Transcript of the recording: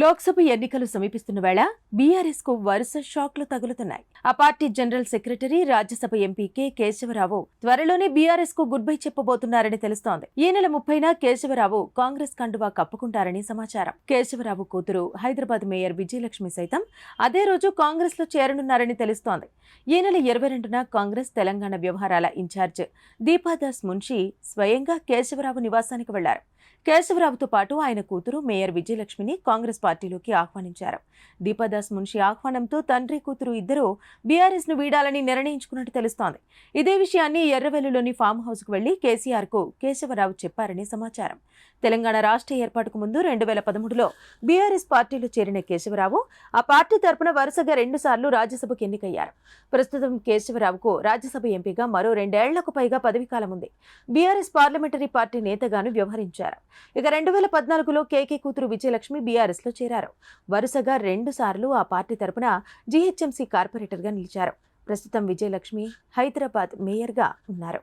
లోక్సభ ఎన్నికలు సమీపిస్తున్న వేళ బీఆర్ఎస్కు వరుస షాక్లు తగులుతున్నాయి. ఆ party general secretary Rajya Sabha MP K. Keshava Rao త్వరలోనే బీఆర్ఎస్కు గుడ్ బై చెప్పబోతున్నారని తెలుస్తోంది. ఈ నెల ముప్పైన కేశవరావు కాంగ్రెస్ కండువా కప్పుకుంటారని సమాచారం. కేశవరావు కూతురు హైదరాబాద్ మేయర్ విజయలక్ష్మి సైతం అదే రోజు కాంగ్రెస్లో చేరనున్నారని తెలుస్తోంది. ఈ నెల ఇరవై రెండున కాంగ్రెస్ తెలంగాణ వ్యవహారాల ఇన్ఛార్జ్ దీపాదాస్ మున్షి స్వయంగా కేశవరావు నివాసానికి వెళ్ళారు. కేశవరావుతో పాటు ఆయన కూతురు మేయర్ విజయలక్ష్మిని కాంగ్రెస్ పార్టీలోకి ఆహ్వానించారు. దీపాదాస్ మున్షి ఆహ్వానంతో తండ్రి కూతురు ఇద్దరూ బీఆర్ఎస్ను వీడాలని నిర్ణయించుకున్నట్టు తెలుస్తోంది. ఇదే విషయాన్ని ఎర్రవెల్లులోని ఫామ్ హౌస్కు వెళ్ళి కేసీఆర్కు కేశవరావు చెప్పారని సమాచారం. తెలంగాణ రాష్ట్ర ఏర్పాటుకు ముందు రెండు వేల పదమూడులో బీఆర్ఎస్ పార్టీలో చేరిన కేశవరావు ఆ పార్టీ తరపున వరుసగా రెండుసార్లు రాజ్యసభకు ఎన్నికయ్యారు. ప్రస్తుతం కేశవరావుకు రాజ్యసభ ఎంపీగా మరో రెండేళ్ళకు పైగా పదవీకాలం ఉంది. బీఆర్ఎస్ పార్లమెంటరీ పార్టీ నేతగాను వ్యవహరించారు. ఇక రెండు వేల పద్నాలుగులో కేకే కూతురు విజయలక్ష్మి బీఆర్ఎస్లో చేరారు. వరుసగా రెండు సార్లు ఆ పార్టీ తరపున జీహెచ్ఎంసీ కార్పొరేటర్గా నిలిచారు. ప్రస్తుతం విజయలక్ష్మి హైదరాబాద్ మేయర్గా ఉన్నారు.